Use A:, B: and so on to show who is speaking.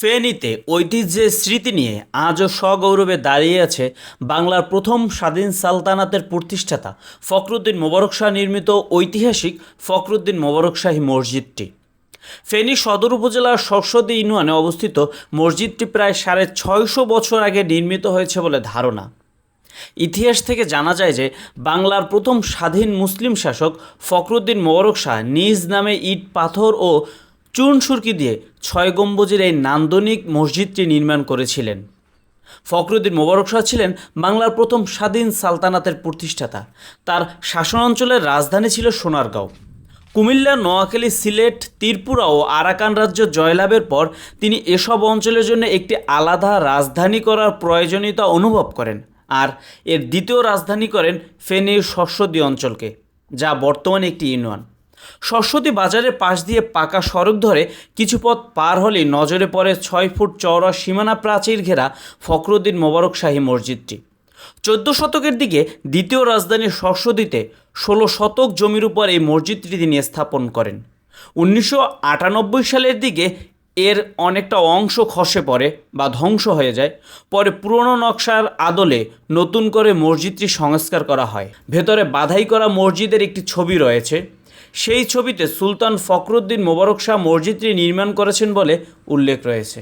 A: ফেনীতে ঐতিহ্যের স্মৃতি নিয়ে আজও সগৌরবে দাঁড়িয়ে আছে বাংলার প্রথম স্বাধীন সালতানাতের প্রতিষ্ঠাতা ফখরুদ্দিন মোবারক শাহ নির্মিত ঐতিহাসিক ফখরুদ্দিন মোবারক শাহী মসজিদটি। ফেনী সদর উপজেলার শস্যদী ইউনিয়নে অবস্থিত মসজিদটি প্রায় সাড়ে ছয়শো বছর আগে নির্মিত হয়েছে বলে ধারণা। ইতিহাস থেকে জানা যায় যে বাংলার প্রথম স্বাধীন মুসলিম শাসক ফখরুদ্দিন মোবারক শাহ নিজ নামে ইট, পাথর ও চুন সুরকি দিয়ে ছয় গম্বুজের এই নান্দনিক মসজিদটি নির্মাণ করেছিলেন। ফখরুদ্দিন মোবারক শাহ ছিলেন বাংলার প্রথম স্বাধীন সালতানাতের প্রতিষ্ঠাতা। তার শাসন অঞ্চলের রাজধানী ছিল সোনারগাঁও। কুমিল্লা, নোয়াখালী, সিলেট, ত্রিপুরা ও আরাকান রাজ্য জয়লাভের পর তিনি এসব অঞ্চলের জন্য একটি আলাদা রাজধানী করার প্রয়োজনীয়তা অনুভব করেন আর এর দ্বিতীয় রাজধানী করেন ফেনীর শস্যদী অঞ্চলকে, যা বর্তমানে একটি ইউনিয়ন। শস্যদী বাজারের পাশ দিয়ে পাকা সড়ক ধরে কিছু পথ পার হলেই নজরে পড়ে ছয় ফুট চওড়া সীমানা প্রাচীর ঘেরা ফখরুদ্দিন মোবারক শাহী মসজিদটি। চোদ্দ শতকের দিকে দ্বিতীয় রাজধানী শস্যদীতে ষোলো শতক জমির উপর এই মসজিদটি তিনি স্থাপন করেন। উনিশশো আটানব্বই সালের দিকে এর অনেকটা অংশ খসে পড়ে বা ধ্বংস হয়ে যায়। পরে পুরনো নকশার আদলে নতুন করে মসজিদটি সংস্কার করা হয়। ভেতরে বাধাই করা মসজিদের একটি ছবি রয়েছে। সেই ছবিতে সুলতান ফখরুদ্দিন মোবারক শাহ মসজিদটি নির্মাণ করেছেন বলে উল্লেখ রয়েছে।